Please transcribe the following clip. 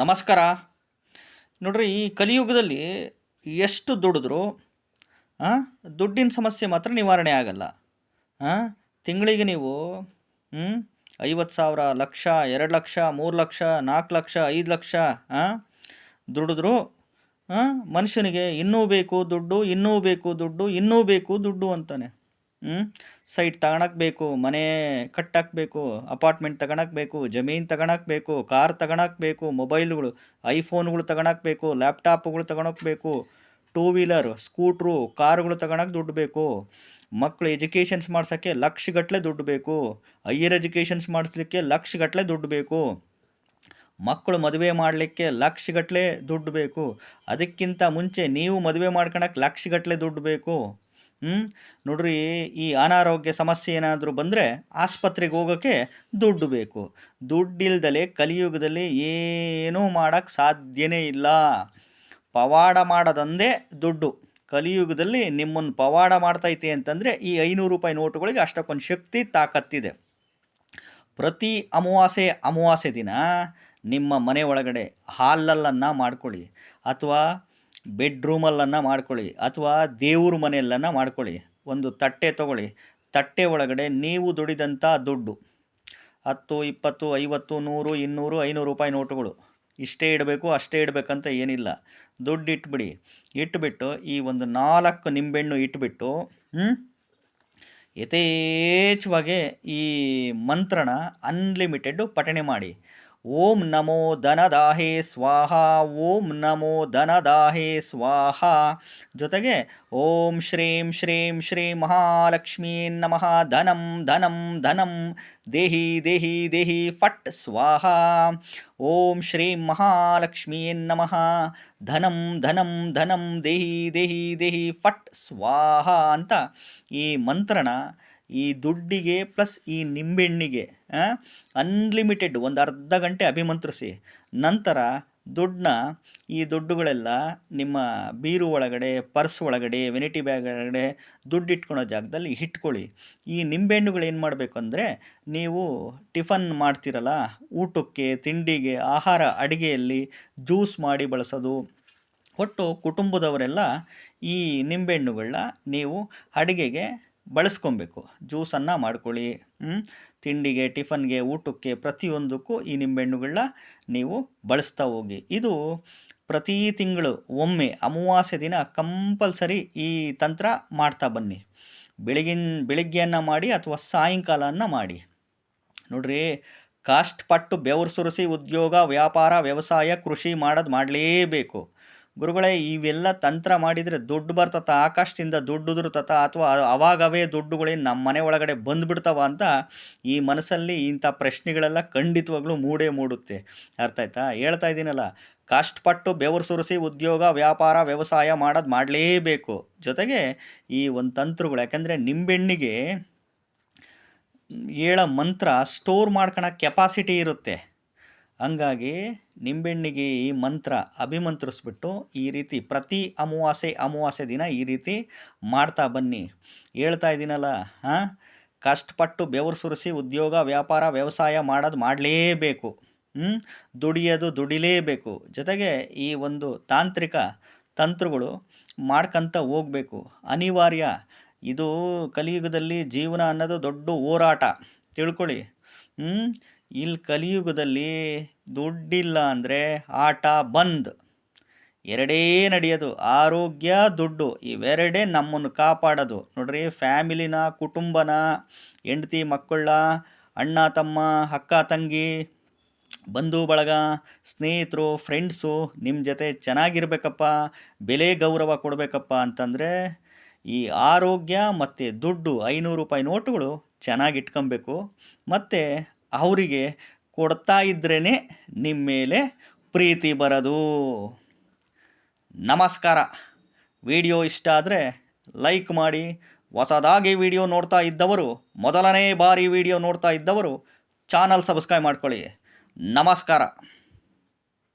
ನಮಸ್ಕಾರ. ನೋಡ್ರಿ, ಈ ಕಲಿಯುಗದಲ್ಲಿ ಎಷ್ಟು ದುಡಿದ್ರು ದುಡ್ಡಿನ ಸಮಸ್ಯೆ ಮಾತ್ರ ನಿವಾರಣೆ ಆಗಲ್ಲ. ತಿಂಗಳಿಗೆ ನೀವು ಐವತ್ತು ಸಾವಿರ, ಲಕ್ಷ, ಎರಡು ಲಕ್ಷ, ಮೂರು ಲಕ್ಷ, ನಾಲ್ಕು ಲಕ್ಷ, ಐದು ಲಕ್ಷ ದುಡಿದ್ರು ಮನುಷ್ಯನಿಗೆ ಇನ್ನೂ ಬೇಕು ದುಡ್ಡು, ಇನ್ನೂ ಬೇಕು ದುಡ್ಡು, ಇನ್ನೂ ಬೇಕು ದುಡ್ಡು ಅಂತಾನೆ. ಹ್ಞೂ ಸೈಟ್ ತಗೊಳಕ್ಕೆ ಬೇಕು ಮನೆ ಕಟ್ಟಾಕಬೇಕು, ಅಪಾರ್ಟ್ಮೆಂಟ್ ತಗೊಳಕ್ಕೆ ಬೇಕು ಜಮೀನು ತಗೊಳಕ್ಕೆ ಬೇಕು ಕಾರ್ ತಗೊಳಕ್ಕೆ ಬೇಕು ಮೊಬೈಲ್ಗಳು, ಐಫೋನ್ಗಳು ತಗೊಳಕ್ಕೆ ಬೇಕು ಲ್ಯಾಪ್ಟಾಪ್ಗಳು ತಗೊಳಕ್ಕೆ ಬೇಕು ಟೂ ವೀಲರ್ ಸ್ಕೂಟ್ರು, ಕಾರುಗಳು ತಗೊಳಕ್ಕೆ ದುಡ್ಡು ಬೇಕು. ಮಕ್ಕಳು ಎಜುಕೇಷನ್ಸ್ ಮಾಡ್ಸೋಕ್ಕೆ ಲಕ್ಷಗಟ್ಟಲೆ ದುಡ್ಡು ಬೇಕು. ಹೈಯರ್ ಎಜುಕೇಷನ್ಸ್ ಮಾಡಿಸ್ಲಿಕ್ಕೆ ಲಕ್ಷಗಟ್ಟಲೆ ದುಡ್ಡು ಬೇಕು. ಮಕ್ಕಳು ಮದುವೆ ಮಾಡಲಿಕ್ಕೆ ಲಕ್ಷಗಟ್ಟಲೆ ದುಡ್ಡು ಬೇಕು. ಅದಕ್ಕಿಂತ ಮುಂಚೆ ನೀವು ಮದುವೆ ಮಾಡ್ಕೊಳಕ್ಕೆ ಲಕ್ಷಗಟ್ಟಲೆ ದುಡ್ಡು ಬೇಕು. ನೋಡ್ರಿ, ಈ ಅನಾರೋಗ್ಯ ಸಮಸ್ಯೆ ಏನಾದರೂ ಬಂದರೆ ಆಸ್ಪತ್ರೆಗೆ ಹೋಗೋಕ್ಕೆ ದುಡ್ಡು ಬೇಕು. ದುಡ್ಡಿಲ್ದಲೆ ಕಲಿಯುಗದಲ್ಲಿ ಏನೂ ಮಾಡೋಕ್ಕೆ ಸಾಧ್ಯನೇ ಇಲ್ಲ. ಪವಾಡ ಮಾಡೋದಂದೇ ದುಡ್ಡು. ಕಲಿಯುಗದಲ್ಲಿ ನಿಮ್ಮನ್ನು ಪವಾಡ ಮಾಡ್ತೈತೆ ಅಂತಂದರೆ ಈ ಐನೂರು ರೂಪಾಯಿ ನೋಟುಗಳಿಗೆ ಅಷ್ಟಕ್ಕೊಂದು ಶಕ್ತಿ ತಾಕತ್ತಿದೆ. ಪ್ರತಿ ಅಮಾವಾಸ್ಯೆ ಅಮಾವಾಸ್ಯೆ ದಿನ ನಿಮ್ಮ ಮನೆ ಒಳಗಡೆ ಹಾಲಲ್ಲನ್ನು ಮಾಡ್ಕೊಳ್ಳಿ. ಅಥವಾ ಬೆಡ್ರೂಮಲ್ಲನ್ನು ಮಾಡ್ಕೊಳ್ಳಿ ಅಥವಾ ದೇವ್ರ ಮನೆಯಲ್ಲನ್ನು ಮಾಡ್ಕೊಳ್ಳಿ. ಒಂದು ತಟ್ಟೆ ತಗೊಳ್ಳಿ. ತಟ್ಟೆ ಒಳಗಡೆ ನೀವು ದುಡಿದಂಥ ದುಡ್ಡು. ಹತ್ತು, ಇಪ್ಪತ್ತು, ಐವತ್ತು, ನೂರು, ಇನ್ನೂರು, ಐನೂರು ರೂಪಾಯಿ ನೋಟುಗಳು. ಇಷ್ಟೇ ಇಡಬೇಕು, ಅಷ್ಟೇ ಇಡಬೇಕಂತ ಏನಿಲ್ಲ. ದುಡ್ಡು ಇಟ್ಬಿಡಿ. ಇಟ್ಬಿಟ್ಟು ಈ ಒಂದು ನಾಲ್ಕು ನಿಂಬೆಹಣ್ಣು ಇಟ್ಬಿಟ್ಟು ಯಥೇಚ್ಛವಾಗಿ ಈ ಮಂತ್ರಣ ಅನ್ಲಿಮಿಟೆಡ್ ಪಠಣೆ ಮಾಡಿ. ಓಂ ನಮೋ ಧನದಾಹೇ ಸ್ವಾಹ, ಓಂ ನಮೋ ಧನದಾಹೇ ಸ್ವಾಹ. ಜೊತೆಗೆ ಓಂ ಶ್ರೀಂ ಶ್ರೀಂ ಶ್ರೀ ಮಹಾಲಕ್ಷ್ಮೀ ನಮಃ. ಧನಂ ಧನಂ ಧನಂ. ದೇಹಿ ದೇಹಿ ದೇಹಿ, ಫಟ್ ಸ್ವಾಹ. ಓಂ ಶ್ರೀಂ ಮಹಾಲಕ್ಷ್ಮೀ ನಮಃ. ಧನಂ ಧನಂ ಧನಂ. ದೇಹಿ ದೇಹಿ ದೇಹಿ, ಫಟ್ ಸ್ವಾಹ ಅಂತ ಈ ಮಂತ್ರನ ಈ ದುಡ್ಡಿಗೆ ಪ್ಲಸ್ ಈ ನಿಂಬೆಹಣ್ಣಿಗೆ ಅನ್ಲಿಮಿಟೆಡ್ ಒಂದು ಅರ್ಧ ಗಂಟೆ ಅಭಿಮಂತ್ರಿಸಿ. ನಂತರ ದುಡ್ಡನ್ನ ಈ ದುಡ್ಡುಗಳೆಲ್ಲ ನಿಮ್ಮ ಬೀರು ಒಳಗಡೆ, ಪರ್ಸ್ ಒಳಗಡೆ ವೆನಿಟಿ ಬ್ಯಾಗ್ ಒಳಗಡೆ ದುಡ್ಡು ಇಟ್ಕೊಳೋ ಜಾಗದಲ್ಲಿ ಇಟ್ಕೊಳ್ಳಿ. ಈ ನಿಂಬೆಹಣ್ಣುಗಳು ಏನು ಮಾಡಬೇಕು ಅಂದರೆ ನೀವು ಟಿಫನ್ ಮಾಡ್ತಿರಲ್ಲ, ಊಟಕ್ಕೆ, ತಿಂಡಿಗೆ, ಆಹಾರ ಅಡುಗೆಯಲ್ಲಿ ಜ್ಯೂಸ್ ಮಾಡಿ ಬಳಸೋದು. ಒಟ್ಟು ಕುಟುಂಬದವರೆಲ್ಲ ಈ ನಿಂಬೆಹಣ್ಣುಗಳನ್ನ ನೀವು ಅಡುಗೆಗೆ ಬಳಸ್ಕೊಬೇಕು. ಜ್ಯೂಸನ್ನು ಮಾಡ್ಕೊಳ್ಳಿ? ತಿಂಡಿಗೆ, ಟಿಫನ್ಗೆ, ಊಟಕ್ಕೆ ಪ್ರತಿಯೊಂದಕ್ಕೂ ಈ ನಿಂಬೆಹಣ್ಣುಗಳನ್ನ ನೀವು ಬಳಸ್ತಾ ಹೋಗಿ. ಇದು ಪ್ರತಿ ತಿಂಗಳು ಒಮ್ಮೆ, ಅಮಾವಾಸ್ಯೆ ದಿನ ಕಂಪಲ್ಸರಿ ಈ ತಂತ್ರ ಮಾಡ್ತಾ ಬನ್ನಿ. ಬೆಳಗಿನ, ಬೆಳಿಗ್ಗೆಯನ್ನು ಮಾಡಿ ಅಥವಾ ಸಾಯಂಕಾಲವನ್ನು ಮಾಡಿ. ನೋಡ್ರಿ ಪಟ್ಟು ಬೆವರು ಸುರಿಸಿ ಉದ್ಯೋಗ, ವ್ಯಾಪಾರ, ವ್ಯವಸಾಯ, ಕೃಷಿ ಮಾಡೋದು ಮಾಡಲೇಬೇಕು. ಗುರುಗಳೇ, ಇವೆಲ್ಲ ತಂತ್ರ ಮಾಡಿದರೆ ದುಡ್ಡು ಬರ್ತತ, ಆಕಾಶದಿಂದ ದುಡ್ಡು ಉದುರ್ತತ ಅಥವಾ ಅವಾಗವೇ ದುಡ್ಡುಗಳೇ ನಮ್ಮ ಮನೆ ಒಳಗಡೆ ಬಂದುಬಿಡ್ತಾವ ಅಂತ ಈ ಮನಸ್ಸಲ್ಲಿ ಇಂಥ ಪ್ರಶ್ನೆಗಳೆಲ್ಲ ಖಂಡಿತವಾಗ್ಲೂ ಮೂಡೇ ಮೂಡುತ್ತೆ. ಅರ್ಥ ಆಯ್ತಾ? ಹೇಳ್ತಾ ಇದ್ದೀನಲ್ಲ ಕಷ್ಟಪಟ್ಟು ಬೆವರು ಸುರಿಸಿ ಉದ್ಯೋಗ, ವ್ಯಾಪಾರ, ವ್ಯವಸಾಯ ಮಾಡೋದು ಮಾಡಲೇಬೇಕು. ಜೊತೆಗೆ ಈ ಒಂದು ತಂತ್ರಗಳು, ಯಾಕೆಂದರೆ ನಿಂಬೆಣ್ಣಿಗೆ ಹೇಳೋ ಮಂತ್ರ ಸ್ಟೋರ್ ಮಾಡ್ಕೊಳೋ ಕೆಪಾಸಿಟಿ ಇರುತ್ತೆ. ಹಂಗಾಗಿ ನಿಂಬೆಹಣ್ಣಿಗೆ ಈ ಮಂತ್ರ ಅಭಿಮಂತ್ರಿಸ್ಬಿಟ್ಟು ಈ ರೀತಿ ಪ್ರತಿ ಅಮಾವಾಸ್ಯೆ ಅಮಾವಾಸ್ಯೆ ದಿನ ಈ ರೀತಿ ಮಾಡ್ತಾ ಬನ್ನಿ. ಹೇಳ್ತಾ ಇದ್ದೀನಲ್ಲ ಹಾಂ? ಕಷ್ಟಪಟ್ಟು ಬೆವರು ಸುರಿಸಿ ಉದ್ಯೋಗ, ವ್ಯಾಪಾರ, ವ್ಯವಸಾಯ ಮಾಡೋದು ಮಾಡಲೇಬೇಕು. ದುಡಿಯೋದು ದುಡಿಲೇಬೇಕು. ಜೊತೆಗೆ ಈ ಒಂದು ತಾಂತ್ರಿಕ ತಂತ್ರಗಳು ಮಾಡ್ಕಂತ ಹೋಗಬೇಕು. ಅನಿವಾರ್ಯ. ಇದು ಕಲಿಯುಗದಲ್ಲಿ ಜೀವನ ಅನ್ನೋದು ದೊಡ್ಡ ಹೋರಾಟ. ತಿಳ್ಕೊಳ್ಳಿ. ಹ್ಞೂ ಇಲ್ಲಿ ಕಲಿಯುಗದಲ್ಲಿ ದುಡ್ಡಿಲ್ಲ ಅಂದರೆ ಆಟ ಬಂದ್. ಎರಡೇ ನಡೆಯೋದು. ಆರೋಗ್ಯ, ದುಡ್ಡು ಇವೆರಡೇ ನಮ್ಮನ್ನು ಕಾಪಾಡೋದು. ನೋಡ್ರಿ, ಫ್ಯಾಮಿಲಿನ, ಕುಟುಂಬನ, ಹೆಂಡತಿ ಮಕ್ಕಳ ಅಣ್ಣ, ತಮ್ಮ, ಅಕ್ಕ, ತಂಗಿ, ಬಂಧು, ಬಳಗ, ಸ್ನೇಹಿತರು, ಫ್ರೆಂಡ್ಸು ನಿಮ್ಮ ಜೊತೆ ಚೆನ್ನಾಗಿರ್ಬೇಕಪ್ಪ, ಬೆಲೆ ಗೌರವ ಕೊಡಬೇಕಪ್ಪ ಅಂತಂದರೆ ಈ ಆರೋಗ್ಯ ಮತ್ತು ದುಡ್ಡು ಐನೂರು ರೂಪಾಯಿ ನೋಟುಗಳು ಚೆನ್ನಾಗಿ ಇಟ್ಕೊಬೇಕು. ಮತ್ತು ಅವರಿಗೆ ಕೊಡ್ತಾ ಇದ್ರೇ ನಿಮ್ಮ ಮೇಲೆ ಪ್ರೀತಿ ಬರೋದು. ನಮಸ್ಕಾರ. ವಿಡಿಯೋ ಇಷ್ಟ ಆದರೆ ಲೈಕ್ ಮಾಡಿ. ಹೊಸದಾಗಿ ವಿಡಿಯೋ ನೋಡ್ತಾ ಇದ್ದವರು, ಮೊದಲನೇ ಬಾರಿ ವಿಡಿಯೋ ನೋಡ್ತಾ ಇದ್ದವರು, ಚಾನಲ್ ಸಬ್ಸ್ಕ್ರೈಬ್ ಮಾಡ್ಕೊಳ್ಳಿ. ನಮಸ್ಕಾರ.